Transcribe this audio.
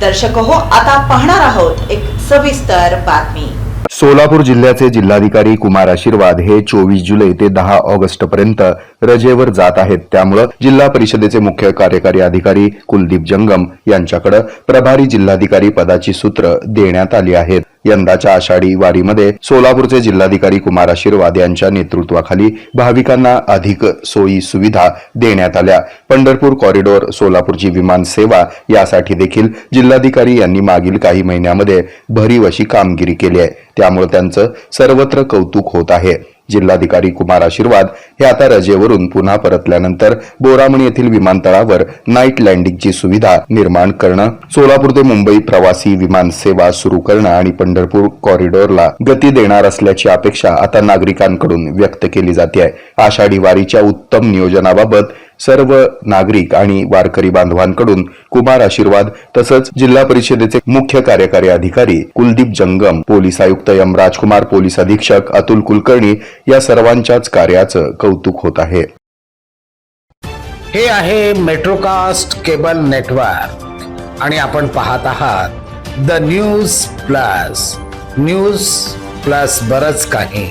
दर्शक हो आता पाहणार आहोत एक सविस्तर बातमी. सोलापूर जिल्ह्याचे जिल्हाधिकारी कुमार आशीर्वाद हे चोवीस जुलै ते दहा ऑगस्ट पर्यंत रजेवर जात आहेत. त्यामुळं जिल्हा परिषदेचे मुख्य कार्यकारी अधिकारी कुलदीप जंगम यांच्याकडे प्रभारी जिल्हाधिकारी पदाची सूत्र देण्यात आली आहेत. यंदाच्या आषाढी वारीमध्ये सोलापूरचे जिल्हाधिकारी कुमार आशीर्वाद यांच्या नेतृत्वाखाली भाविकांना अधिक सोयी सुविधा देण्यात आल्या. पंढरपूर कॉरिडॉर सोलापूरची विमान सेवा यासाठी देखील जिल्हाधिकारी यांनी मागील काही महिन्यामध्ये भरीव अशी कामगिरी केली आहे. त्यामुळे त्यांचं सर्वत्र कौतुक होत आहे. जिल्हाधिकारी कुमार आशीर्वाद हे आता रजेवरून पुन्हा परतल्यानंतर बोरामणी येथील विमानतळावर नाईट लँडिंगची सुविधा निर्माण करणं सोलापूर ते मुंबई प्रवासी विमान सेवा सुरू करणं आणि पंढरपूर कॉरिडॉरला गती देणार असल्याची अपेक्षा आता नागरिकांकडून व्यक्त केली जाते आहे आषाढी वारीच्या उत्तम नियोजनाबाबत सर्व नागरिक आणि वारकरी बांधवांकडून कुमार आशीर्वाद तसंच जिल्हा परिषदेचे मुख्य कार्यकारी अधिकारी कुलदीप जंगम पोलीस आयुक्त एम राजकुमार पोलीस अधीक्षक अतुल कुलकर्णी या सर्वांच्याच कार्याचं कौतुक होत आहे. हे आहे मेट्रोकास्ट केबल नेटवर्क आणि आपण पाहत आहात the news plus. News plus बरच काही.